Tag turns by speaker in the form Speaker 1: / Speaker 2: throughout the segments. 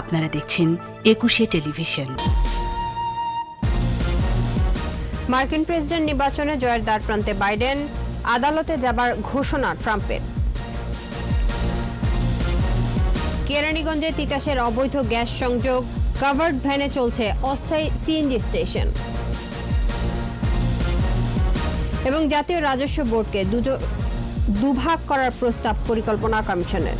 Speaker 1: আপনারা দেখছেন একুশে টেলিভিশন।
Speaker 2: মার্কিন প্রেসিডেন্ট নির্বাচনে জয়ের দ্বার প্রান্তে বাইডেন, আদালতে যাবার ঘোষণা ট্রাম্পের। কেরানীগঞ্জে তিতাসের অবৈধ গ্যাস সংযোগ, কাভার্ড ভ্যানে চলছে অস্থায়ী সিএনজি স্টেশন। এবং জাতীয় রাজস্ব বোর্ডকে দুভাগ করার প্রস্তাব পরিকল্পনা কমিশনের।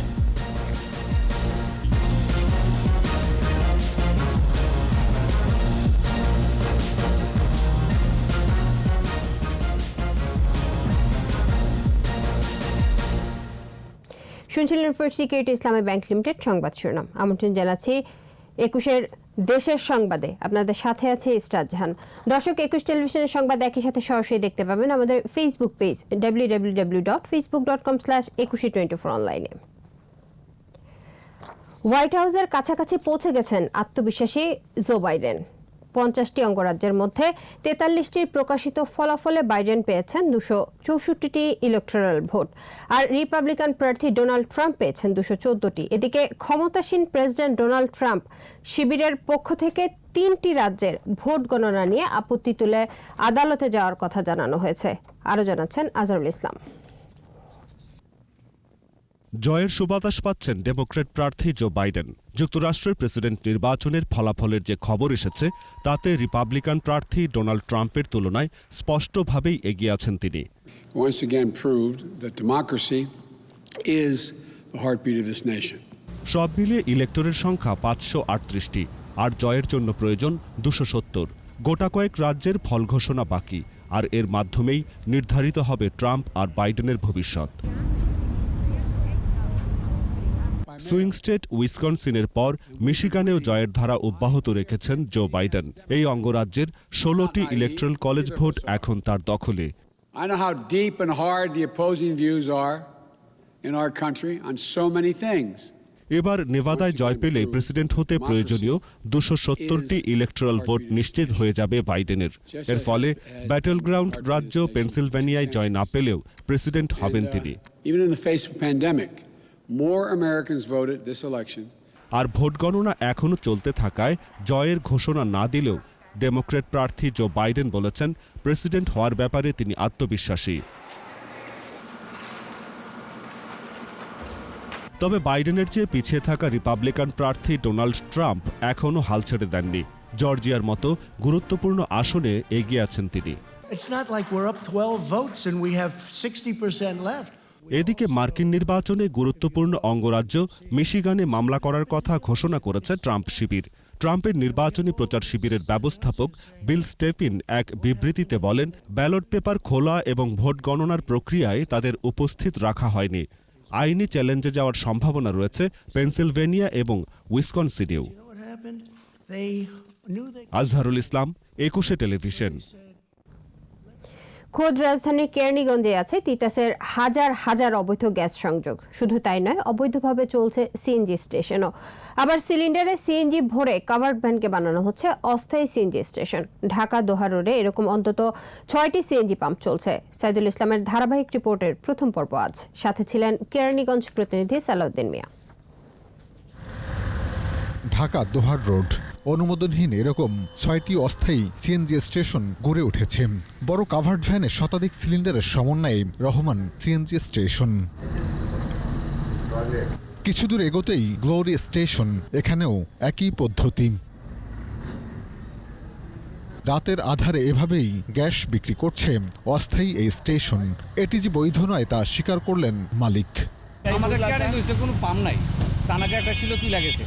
Speaker 2: শুনছিলেন First Security Islami Bank Limited সংবাদ শিরোনাম। আমন্ত্রণ জানাচ্ছি একুশের দেশের সংবাদে। আপনাদের সাথে আছে ইস্টার জাহান। দর্শক, একুশ টেলিভিশনের সংবাদ একই সাথে সরাসরি দেখতে পাবেন আমাদের Facebook page W W dot Facebook dot com slash Ekushey twenty four অনলাইনে হোয়াইট হাউসের কাছাকাছি পৌঁছে গেছেন আত্মবিশ্বাসী জো বাইডেন পঞ্চাশটি অঙ্গরাজ্যের মধ্যে তেতাল্লিশটির প্রকাশিত ফলাফলে বাইডেন পেয়েছেন দুশো চৌষট্টিটি ইলেকট্রাল ভোট আর রিপাবলিকান প্রার্থী ডোনাল্ড ট্রাম্প পেয়েছেন দুশো চোদ্দটি। এদিকে ক্ষমতাসীন প্রেসিডেন্ট ডোনাল্ড ট্রাম্প শিবিরের পক্ষ থেকে তিনটি রাজ্যের ভোট গণনা নিয়ে আপত্তি তুলে আদালতে যাওয়ার কথা জানানো হয়েছে। আরও জানাচ্ছেন আজহারুল ইসলাম।
Speaker 3: জয়ের সুবাতাস পাচ্ছেন ডেমোক্র্যাট প্রার্থী জো বাইডেন। যুক্তরাষ্ট্রের প্রেসিডেন্ট নির্বাচনের ফলাফলের যে খবর এসেছে তাতে রিপাবলিকান প্রার্থী ডোনাল্ড ট্রাম্পের তুলনায় স্পষ্টভাবেই এগিয়ে আছেন তিনি. সব মিলিয়ে ইলেক্টরের সংখ্যা পাঁচশো আটত্রিশটি আর জয়ের জন্য প্রয়োজন দুশো সত্তর। গোটা কয়েক রাজ্যের ফল ঘোষণা বাকি আর এর মাধ্যমেই নির্ধারিত হবে ট্রাম্প আর বাইডেনের ভবিষ্যৎ। সুইং স্টেট উইসকনসিনের পর মিশিগানেও জয়ের ধারা অব্যাহত রেখেছেন জো বাইডেন। এই অঙ্গরাজ্যের ষোলোটি ইলেকট্রাল কলেজ ভোট এখন তার দখলে।
Speaker 4: I know how deep and hard the opposing views are in our country on so many things.
Speaker 3: এবার নেভাদায় জয় পেলে প্রেসিডেন্ট হতে প্রয়োজনীয় দুশো সত্তরটি ইলেকট্রাল ভোট নিশ্চিত হয়ে যাবে বাইডেনের। এর ফলে ব্যাটল গ্রাউন্ড রাজ্য পেনসিলভেনিয়ায় জয় না পেলেও প্রেসিডেন্ট হবেন তিনি।
Speaker 4: More Americans voted this election.
Speaker 3: আর ভোট গণনা এখনও চলতে থাকায় জয়ের ঘোষণা না দিলেও ডেমোক্রেট প্রার্থী জো বাইডেন বলেছেন প্রেসিডেন্ট হওয়ার ব্যাপারে তিনি আত্মবিশ্বাসী। তবে বাইডেনের চেয়ে পিছিয়ে থাকা রিপাবলিকান প্রার্থী ডোনাল্ড ট্রাম্প এখনও হাল ছেড়ে দেননি। জর্জিয়ার মতো গুরুত্বপূর্ণ আসনে এগিয়ে আছেন তিনি।
Speaker 5: It's not like we're up 12 votes and we have 60% left.
Speaker 3: এদিকে মার্কিন নির্বাচনে গুরুত্বপূর্ণ অঙ্গরাজ্য মিশিগানে মামলা করার কথা ঘোষণা করেছে ট্রাম্প শিবির। ট্রাম্পের নির্বাচনী প্রচার শিবিরের ব্যবস্থাপক বিল স্টেফিন এক বিবৃতিতে বলেন, ব্যালট পেপার খোলা এবং ভোট গণনার প্রক্রিয়ায় তাদের উপস্থিত রাখা হয়নি। আইনি চ্যালেঞ্জে যাওয়ার সম্ভাবনা রয়েছে পেনসিলভেনিয়া এবং উইসকনসিনেও। আজহারুল ইসলাম, একুশে টেলিভিশন।
Speaker 2: খোদ রাজধানীর কেরানীগঞ্জে আছে তিতাসের হাজার হাজার অবৈধ গ্যাস সংযোগ। শুধু তাই নয়, অবৈধভাবে চলছে সিএনজি স্টেশনও। আবার সিলিন্ডারে সিএনজি ভরে কাভার্ড ভ্যানকে বানানো হচ্ছে অস্থায়ী সিএনজি স্টেশন। ঢাকা দোহা রোডে এরকম অন্তত ছয়টি সিএনজি পাম্প চলছে। সাইদুল ইসলামের ধারাবাহিক রিপোর্টের প্রথম পর্ব আজ। সাথে ছিলেন কেরানীগঞ্জ প্রতিনিধি সালাউদ্দিন মিয়া।
Speaker 6: ঢাকা দোহার রোড অনুমোদনহীন এরকম ছয়টি অস্থায়ী সিএনজি স্টেশন গড়ে উঠেছে। বড় কাভার্ড ভ্যানে শতাধিক সিলিন্ডারের সমন্বয়ে রহমান সিএনজি স্টেশন। কিছু দূর এগোতেই গ্লোরি স্টেশন এখানেও একই পদ্ধতি। রাতের আধারে এভাবেই গ্যাস বিক্রি করছে অস্থায়ী এই স্টেশন। এটি যে বৈধ নয় তা স্বীকার করলেন মালিক।
Speaker 7: আমাদের কোনো পাম্প নাই। একটা ছিল তুলে গেছে।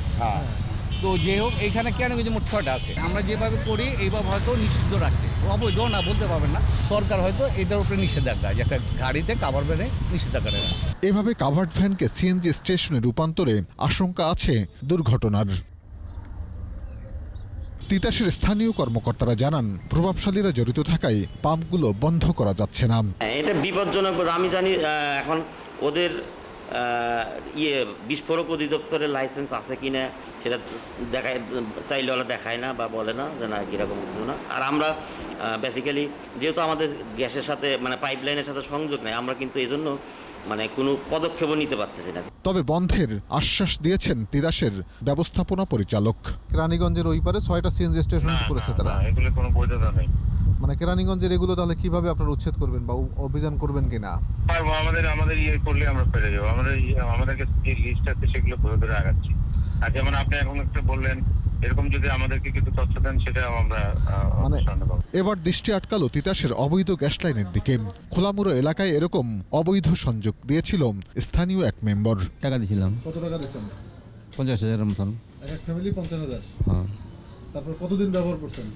Speaker 7: তো যে হোক এইখানে কেরানীগঞ্জে মোট ছয়টা আছে? আমরা যেভাবে করি এইভাবে হয়তো নিষিদ্ধ রাখছে। অবৈধ না বলতে পারবেন না। সরকার হয়তো এটার উপরে নিষেধাজ্ঞা যে একটা গাড়িতে কাভার ভ্যানে নিষেধাজ্ঞা দেয়।
Speaker 6: এভাবে কাভার্ড ভ্যানকে সিএনজি স্টেশনে রূপান্তরে আশঙ্কা আছে দুর্ঘটনার। তিতাসের স্থানীয় কর্মকর্তারা জানান প্রভাবশালীরা জড়িত থাকায় পাম্পগুলো বন্ধ করা যাচ্ছে না।
Speaker 8: হ্যাঁ এটা বিপজ্জনক। আমি জানি এখন ওদের ইয়ে বিস্ফোরক অধিদপ্তরের লাইসেন্স আছে কি না সেটা দেখায় চাইলে ওরা দেখায় না বা বলে না যে না কীরকম কিছু না। আর আমরা বেসিক্যালি যেহেতু আমাদের গ্যাসের সাথে মানে পাইপলাইনের সাথে সংযোগ নেই আমরা কিন্তু এই জন্য মানে কোনো পদক্ষেপও নিতে পারতেছি না।
Speaker 6: তবে বন্ধের আশ্বাস দিয়েছেন তিতাসের ব্যবস্থাপনা পরিচালক।
Speaker 9: রানীগঞ্জের ওই পারে ছয়টা সিএনজি স্টেশন করেছে তারা।
Speaker 10: এগুলো কোনো বৈধতা নেই।
Speaker 9: মানে কেরানীগঞ্জের এগুলো তাহলে কীভাবে আপনারা উচ্ছেদ করবেন বা অভিযান করবেন কিনা
Speaker 10: আমাদের আমাদের ইয়ে করলে আমরা পেরে যাব। আমাদের ইয়ে- আমাদের কাছে যে লিস্ট আছে সেগুলো ধরে ধরে আগাচ্ছি। আর যেমন আপনি এখন একটা বললেন এরকম যদি আমাদেরকে কিছু তথ্য দেন সেটা আমরা
Speaker 6: মানে এবার দৃষ্টি আটকালো তিতাসের অবৈধ গ্যাস লাইনের দিকে। খোলামুড়ো এলাকায় এরকম অবৈধ সংযোগ দিয়েছিল স্থানীয় এক মেম্বার
Speaker 7: টাকা দিয়েছিলাম।
Speaker 9: কত টাকা দিচ্ছেন
Speaker 7: পঞ্চাশ হাজারের মতন।
Speaker 9: এক ফ্যামিলি পঞ্চাশ হাজার?
Speaker 7: হ্যাঁ।
Speaker 9: তারপর কতদিন ব্যবহার করছেন?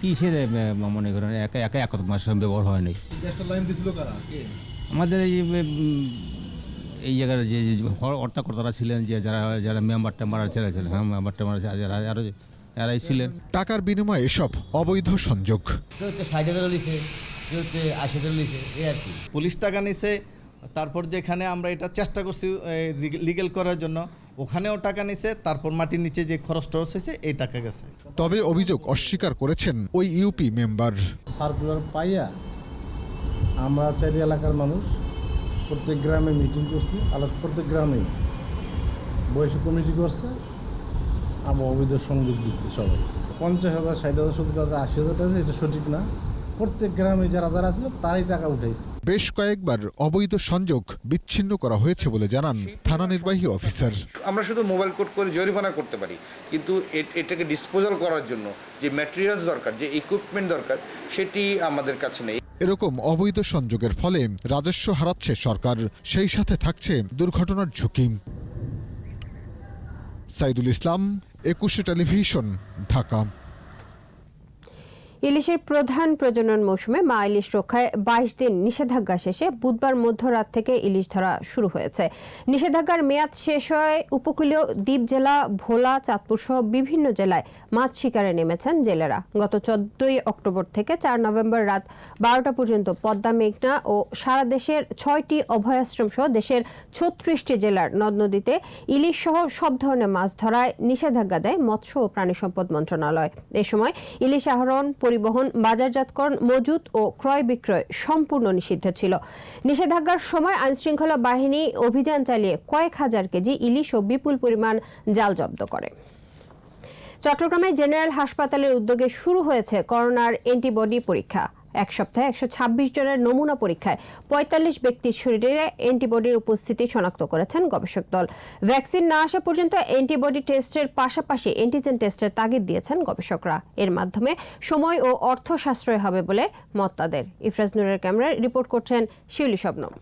Speaker 7: কিসের মনে করেন একা একা এক মাস ব্যবহার হয় নাই।
Speaker 9: গ্যাসটা লাইন দিছিল কারা?
Speaker 7: আমাদের এই এই জায়গার যে হর্তাকর্তারা ছিলেন যে যারা যারা মেম্বার টেম্বার ছেড়ে ছিলেন হ্যাঁ মেম্বার টেম্বার যারা আরও যারাই ছিলেন।
Speaker 6: টাকার বিনিময়ে এসব অবৈধ সংযোগ।
Speaker 7: হচ্ছে ষাট হাজার লিখে আশি হাজার লিখে এই আর কি।
Speaker 11: পুলিশ টাকা নিছে তারপর যেখানে আমরা এটা চেষ্টা করছি লিগেল করার জন্য ওখানেও টাকা নিছে তারপর মাটির নিচে যে খরচ টরচ হয়েছে এই টাকা গেছে।
Speaker 6: তবে অভিযোগ অস্বীকার করেছেন ওই ইউপি মেম্বার।
Speaker 5: সার্কুলার পাইয়া আমরা চারি এলাকার মানুষ প্রত্যেক গ্রামে মিটিং করছি আলাদা প্রত্যেক গ্রামে বয়সী কমিটি করছে আমরা অবৈধ সংযোগ দিচ্ছি সবাই। পঞ্চাশ হাজার ষাট হাজার সত্তর হাজার আশি হাজার টাকা এটা সঠিক না। প্রত্যেক গ্রামে যারা যারা ছিল তারাই টাকা উঠাইছে।
Speaker 6: বেশ কয়েকবার অবৈধ সংযোগ বিচ্ছিন্ন করা হয়েছে বলে জানান থানা নির্বাহী অফিসার।
Speaker 10: আমরা শুধু মোবাইল কোড করে জরিমানা করতে পারি কিন্তু এ- এটাকে ডিসপোজাল করার জন্য যে ম্যাটেরিয়ালস দরকার যে ইকুইপমেন্ট দরকার সেটি আমাদের কাছে নেই।
Speaker 6: এরকম অবৈধ সংযোগের ফলে রাজস্ব হারাচ্ছে সরকার সেই সাথে থাকছে দুর্ঘটনার ঝুঁকি। সাইদুল ইসলাম একুশে টেলিভিশন ঢাকা।
Speaker 2: ইলিশের প্রধান প্রজনন মৌসুমে মা ইলিশ রক্ষায় বাইশ দিন নিষেধাজ্ঞা শেষে বুধবার মধ্যরাত থেকে ইলিশ ধরা শুরু হয়েছে। নিষেধাজ্ঞার মেয়াদ শেষ হয় উপকূলীয় দ্বীপ জেলা, ভোলা, চাঁদপুর সহ বিভিন্ন জেলায় মাছ শিকারে নেমেছেন জেলেরা। গত চোদ্দই অক্টোবর থেকে চার নভেম্বর রাত বারোটা পর্যন্ত পদ্মা, মেঘনা ও সারা দেশের ছয়টি অভয়াশ্রম সহ দেশের ছত্রিশটি জেলার নদ নদীতে ইলিশ সহ সব ধরনের মাছ ধরায় নিষেধাজ্ঞা দেয় মৎস্য ও প্রাণী সম্পদ মন্ত্রণালয়। এ সময় ইলিশ আহরণ পরিবহন, বাজারজাতকরণ, মজুত ও ক্রয় বিক্রয় সম্পূর্ণ নিষিদ্ধ ছিল। নিষেধাজ্ঞার সময় আইনশৃঙ্খলা বাহিনী অভিযান চালিয়ে কয়েক হাজার কেজি ইলিশ ও বিপুল পরিমাণ জাল জব্দ করে। চট্টগ্রামে জেনারেল হাসপাতালের উদ্যোগে শুরু হয়েছে করোনার অ্যান্টিবডি পরীক্ষা। এক সপ্তাহে একশো ছাব্বিশ জনের নমুনা পরীক্ষায় পঁয়তাল্লিশ ব্যক্তির শরীরে অ্যান্টিবডির উপস্থিতি শনাক্ত করেছেন গবেষক দল। ভ্যাকসিন না আসা পর্যন্ত অ্যান্টিবডি টেস্টের পাশাপাশি অ্যান্টিজেন টেস্টের তাগিদ দিয়েছেন গবেষকরা। এর মাধ্যমে সময় ও অর্থ সাশ্রয় হবে বলে মত তাদের। ইফরাজ নুরের ক্যামেরায় রিপোর্ট করছেন শিউলি শবনম।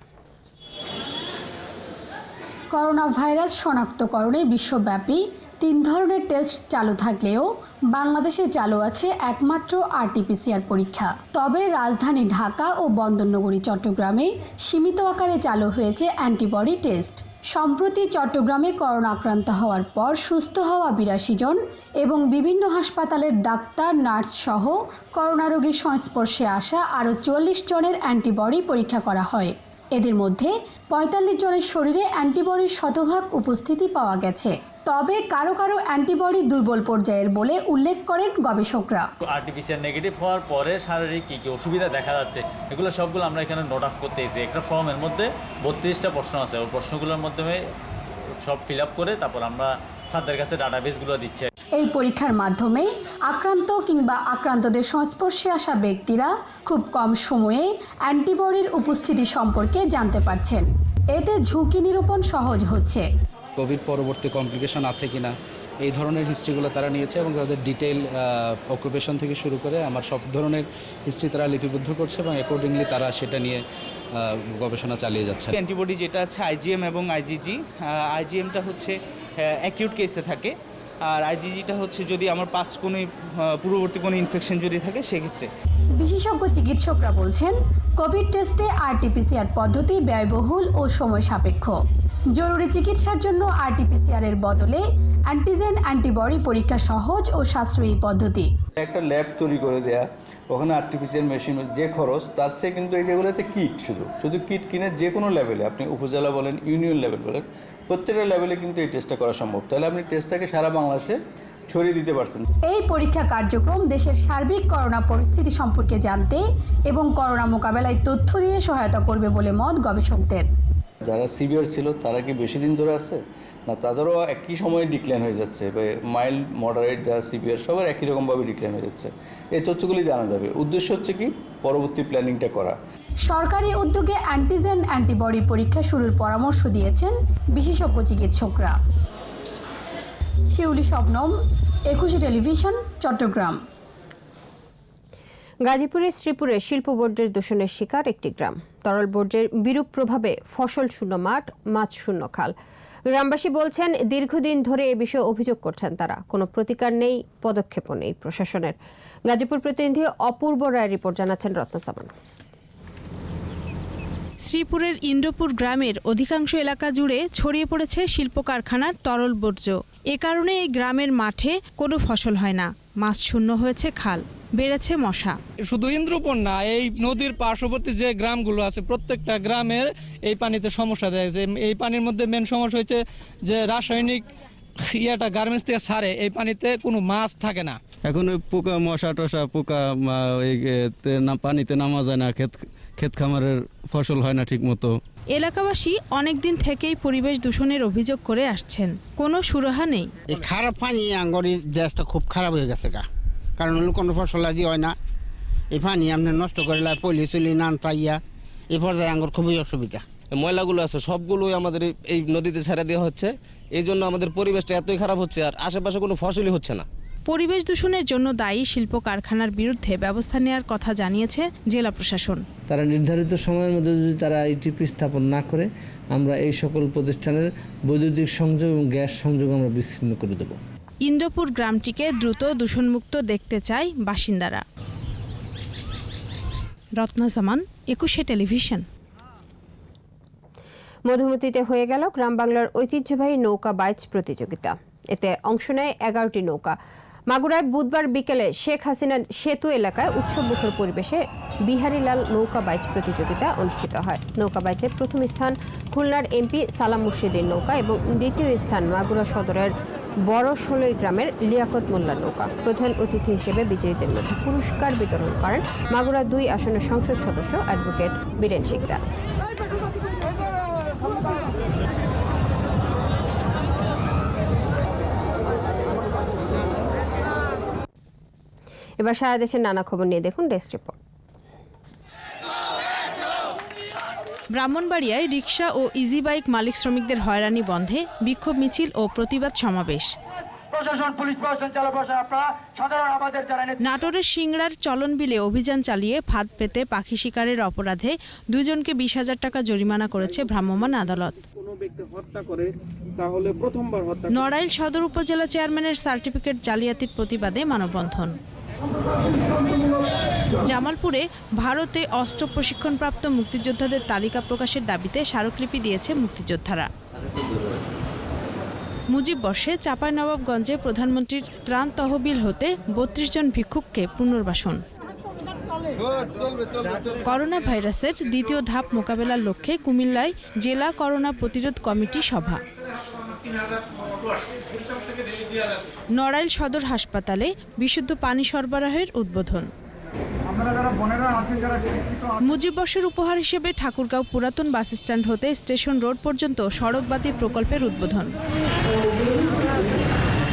Speaker 12: করোনা ভাইরাস শনাক্তকরণে বিশ্বব্যাপী তিন ধরনের টেস্ট চালু থাকলেও বাংলাদেশে চালু আছে একমাত্র আরটিপিসিআর পরীক্ষা। তবে রাজধানী ঢাকা ও বন্দরনগরী চট্টগ্রামে সীমিত আকারে চালু হয়েছে অ্যান্টিবডি টেস্ট। সম্প্রতি চট্টগ্রামে করোনা আক্রান্ত হওয়ার পর সুস্থ হওয়া বিরাশি জন এবং বিভিন্ন হাসপাতালের ডাক্তার, নার্স সহ করোনা রোগীর সংস্পর্শে আসা আরও চল্লিশ জনের অ্যান্টিবডি পরীক্ষা করা হয়। এদের মধ্যে পঁয়তাল্লিশ জনের শরীরে অ্যান্টিবডির শতভাগ উপস্থিতি পাওয়া গেছে। তবে কারও কারও অ্যান্টিবডি দুর্বল পর্যায়ের বলে উল্লেখ করেন গবেষকরা।
Speaker 13: আর্টিফিশিয়াল নেগেটিভ হওয়ার পরে শারীরিক কী কী অসুবিধা দেখা যাচ্ছে এগুলো সবগুলো আমরা এখানে নোট অফ করতে একটা ফর্মের মধ্যে বত্রিশটা প্রশ্ন আছে ওই প্রশ্নগুলোর মাধ্যমে সব ফিল আপ করে তারপর আমরা ছাত্রের কাছে ডাটাবেসগুলো দিচ্ছি।
Speaker 12: এই পরীক্ষার মাধ্যমে আক্রান্ত কিংবা আক্রান্তদের সংস্পর্শে আসা ব্যক্তিরা খুব কম সময়ে অ্যান্টিবডির উপস্থিতি সম্পর্কে জানতে পারছেন। এতে ঝুঁকি নিরূপণ সহজ হচ্ছে।
Speaker 11: কোভিড পরবর্তী কমপ্লিকেশন আছে কি না এই ধরনের হিস্ট্রিগুলো তারা নিয়েছে এবং তাদের ডিটেল অকুপেশন থেকে শুরু করে আমার সব ধরনের হিস্ট্রি তারা লিপিবদ্ধ করছে এবং অ্যাকর্ডিংলি তারা সেটা নিয়ে গবেষণা চালিয়ে যাচ্ছে।
Speaker 13: অ্যান্টিবডি যেটা আছে আইজিএম এবং আইজিজি আইজিএমটা হচ্ছে অ্যাকিউট কেসে থাকে। আর আইজিজিটা হচ্ছে যদি আমার পাস্ট কোনো পূর্ববর্তী কোনো ইনফেকশন যদি থাকে সেক্ষেত্রে।
Speaker 12: বিশেষজ্ঞ চিকিৎসকরা বলছেন কোভিড টেস্টে আরটিপিসিআর পদ্ধতি ব্যয়বহুল ও সময় সাপেক্ষ। জরুরি চিকিৎসার জন্য আরটিপিসিআর এর বদলে অ্যান্টিজেন অ্যান্টিবডি পরীক্ষা সহজ ও সাশ্রয়ী পদ্ধতি।
Speaker 11: একটা ল্যাব তৈরি করে দেয়া ওখানে আর্টিফিশিয়াল মেশিন যে খরচ তার চেয়ে কিন্তু এই যেগুলোতে কিট শুধু শুধু কিট কিনে যে কোনো লেভেলে আপনি উপজেলা বলেন ইউনিয়ন লেভেল বলেন প্রত্যেকটা লেভেলে কিন্তু এই টেস্টটা করা সম্ভব। তাহলে আপনি টেস্টটাকে সারা বাংলাদেশে ছড়িয়ে দিতে পারছেন।
Speaker 12: এই পরীক্ষা কার্যক্রম দেশের সার্বিক করোনা পরিস্থিতি সম্পর্কে জানতে এবং করোনা মোকাবেলায় তথ্য দিয়ে সহায়তা করবে বলে মত গবেষকদের।
Speaker 11: যারা সিভিয়ার ছিল তারা কি বেশি দিন ধরে আছে? না তাদেরও একই সময়ে ডিক্লাইন হয়ে যাচ্ছে। মাইল্ড মডারেট যারা সিভিয়ার সবার একই রকমভাবে ডিক্লাইন হয়ে যাচ্ছে। এই তথ্যগুলি জানা যাবে। উদ্দেশ্য হচ্ছে কি? পরবর্তী প্ল্যানিংটা করা।
Speaker 12: সরকারি উদ্যোগে অ্যান্টিজেন অ্যান্টিবডি পরীক্ষা শুরুর পরামর্শ দিয়েছেন বিশেষজ্ঞ চিকিৎসকরা। শিউলি শবনম একুশে টেলিভিশন চট্টগ্রাম।
Speaker 2: গাজীপুরের শ্রীপুরে শিল্প বর্জ্যের দূষণের শিকার একটি গ্রাম। তরল বর্জ্যের বিরূপ প্রভাবে ফসল শূন্য মাঠ, মাছ শূন্য খাল। গ্রামবাসী বলছেন, দীর্ঘদিন ধরে এ বিষয়ে অভিযোগ করছেন তারা। কোনো প্রতিকার নেই, পদক্ষেপও নেই প্রশাসনের। গাজীপুর প্রতিনিধি অপূর্ব রায় রিপোর্ট জানাচ্ছেন রত্নসামান
Speaker 14: শ্রীপুরের ইন্দ্রপুর গ্রামের অধিকাংশ এলাকা জুড়ে ছড়িয়ে পড়েছে শিল্প কারখানার তরল বর্জ্য। এ কারণে এই গ্রামের মাঠে কোনো ফসল হয় না। মাছ শূন্য হয়েছে খাল। বেড়েছে মশা।
Speaker 7: শুধু ইন্দ্রপুর না এই নদীর পার্শ্ববর্তী যে গ্রামগুলো আছে প্রত্যেকটা গ্রামের এই পানিতে সমস্যা দেয়। যে এই পানির মধ্যে মেন সমস্যা হচ্ছে যে রাসায়নিক ইয়াটা গার্মেন্টস থেকে সারে এই পানিতে কোনো মাছ থাকে না।
Speaker 11: এখন ওই পোকা মশা টশা পোকা এই পানিতে নামা যায় না ক্ষেত ক্ষেত খামারের ফসল হয় না ঠিক মতো
Speaker 14: এলাকাবাসী অনেকদিন থেকেই পরিবেশ দূষণের অভিযোগ করে আসছেন। কোনো সুরাহা নেই।
Speaker 5: এই খারাপ পানি আঙ্গরি দেশটা খুব খারাপ হয়ে গেছে গা। কারণ হলো কোনো ফসল আদি হয় না। এই পানি আপনি নষ্ট করে পলি চলি নান তাইয়া এই পর্যায়ে আঙ্গুর খুবই অসুবিধা।
Speaker 11: ময়লাগুলো আছে সবগুলোই আমাদের এই নদীতে ছেড়ে দেওয়া হচ্ছে। এই জন্য আমাদের পরিবেশটা এতই খারাপ হচ্ছে আর আশেপাশে কোনো ফসলই হচ্ছে না।
Speaker 14: পরিবেশ দূষণের জন্য দায়ী শিল্প কারখানার বিরুদ্ধে ব্যবস্থা নেওয়ার কথা জানিয়েছে জেলা প্রশাসন।
Speaker 7: তারা নির্ধারিত সময়ের মধ্যে যদি তারা ইটিপি স্থাপন না করে আমরা এই সকল প্রতিষ্ঠানের বৈদ্যুতিক সংযোগ এবং গ্যাস সংযোগ আমরা বিচ্ছিন্ন করে দেবো।
Speaker 14: ইন্দ্রপুর গ্রামটিকে দ্রুত দূষণমুক্ত দেখতে চায় বাসিন্দারা। রত্নাজামান একুশে টেলিভিশন।
Speaker 2: মধুমতিতে হয়ে গেল গ্রাম বাংলার ঐতিহ্যবাহী নৌকা বাইচ প্রতিযোগিতা। এতে অংশ নেয় এগারোটি নৌকা। মাগুরায় বুধবার বিকেলে শেখ হাসিনা সেতু এলাকায় উৎসবমুখর পরিবেশে বিহারীলাল নৌকা বাইচ প্রতিযোগিতা অনুষ্ঠিত হয়। নৌকা বাইচের প্রথম স্থান খুলনার এমপি সালাম মুর্শিদের নৌকা এবং দ্বিতীয় স্থান মাগুরা সদরের বড় ষোলই গ্রামের লিয়াকত মোল্লা নৌকা। প্রধান অতিথি হিসেবে বিজয়ীদের মধ্যে পুরস্কার বিতরণ করেন মাগুরা দুই আসনের সংসদ সদস্য অ্যাডভোকেট বীরেন শিকদার। এবার সারা দেশের নানা খবর নিয়ে দেখুন ডেস্ক রিপোর্ট।
Speaker 14: ব্রাহ্মণবাড়িয়ায় রিকশা ও ইজি বাইক মালিক শ্রমিকদের হয়রানি বন্ধে বিক্ষোভ মিছিল ও প্রতিবাদ সমাবেশ। নাটোরের সিংড়ার চলন বিলে অভিযান চালিয়ে ফাঁদ পেতে পাখি শিকারের অপরাধে দুজনকে বিশ হাজার টাকা জরিমানা করেছে ভ্রাম্যমাণ আদালত। নড়াইল সদর উপজেলা চেয়ারম্যানের সার্টিফিকেট জালিয়াতির প্রতিবাদে মানববন্ধন। জামালপুরে ভারতে অস্ত্র প্রশিক্ষণপ্রাপ্ত মুক্তিযোদ্ধাদের তালিকা প্রকাশের দাবিতে স্মারকলিপি দিয়েছে মুক্তিযোদ্ধারা। মুজিব বর্ষে চাঁপাইনবাবগঞ্জে প্রধানমন্ত্রীর ত্রাণ তহবিল হতে বত্রিশ জন ভিক্ষুককে পুনর্বাসন। করোনা ভাইরাসের দ্বিতীয় ধাপ মোকাবেলার লক্ষ্যে কুমিল্লায় জেলা করোনা প্রতিরোধ কমিটি সভা। নড়াইল সদর হাসপাতালে বিশুদ্ধ পানি সরবরাহের উদ্বোধন। মুজিব বর্ষের উপহার হিসেবে ঠাকুরগাঁও পুরাতন বাস স্ট্যান্ড হতে স্টেশন রোড পর্যন্ত সড়ক বাতি প্রকল্পের উদ্বোধন।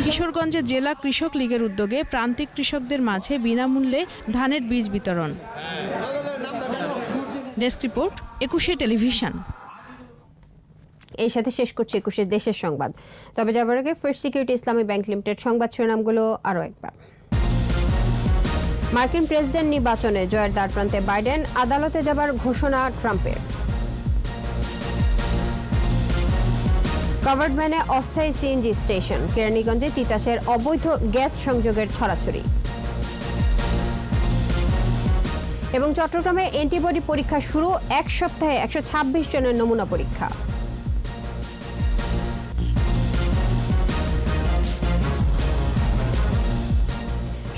Speaker 14: কিশোরগঞ্জে জেলা কৃষক লীগের উদ্যোগে প্রান্তিক কৃষকদের মাঝে বিনামূল্যে ধানের বীজ বিতরণ। Desk report Ekushey television.
Speaker 2: এই সাথে শেষ করছে একুশের দেশের সংবাদ। তবে যাবার আগে First Security Islami Bank Limited সংবাদ শিরোনামগুলো আরও একবার। মার্কিন প্রেসিডেন্ট নির্বাচনে জয়ের দ্বারপ্রান্তে বাইডেন, আদালতে যাবার ঘোষণা ট্রাম্পের। কভার্ড ভ্যানে অস্থায়ী সিএনজি স্টেশন, কেরানীগঞ্জে তিতাসের অবৈধ গ্যাস সংযোগের ছড়াছড়ি। এবং চট্টগ্রামে অ্যান্টিবডি পরীক্ষা শুরু, এক সপ্তাহে একশো ছাব্বিশ জনের নমুনা পরীক্ষা।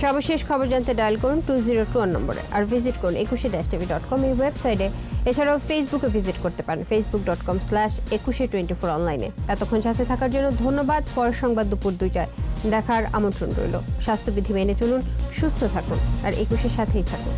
Speaker 2: সর্বশেষ খবর জানতে ডায়াল করুন টু জিরো টু ওয়ান নম্বরে আর ভিজিট করুন একুশে ড্যাশ টিভি ডট কম এই ওয়েবসাইটে। এছাড়াও ফেসবুকে ভিজিট করতে পারেন Facebook dot com slash Ekushey twenty four অনলাইনে এতক্ষণ সাথে থাকার জন্য ধন্যবাদ, পরের সংবাদ দুপুর দুইটায়। দেখার আমন্ত্রণ রইল। স্বাস্থ্যবিধি মেনে চলুন, সুস্থ থাকুন, আর একুশের সাথেই থাকুন।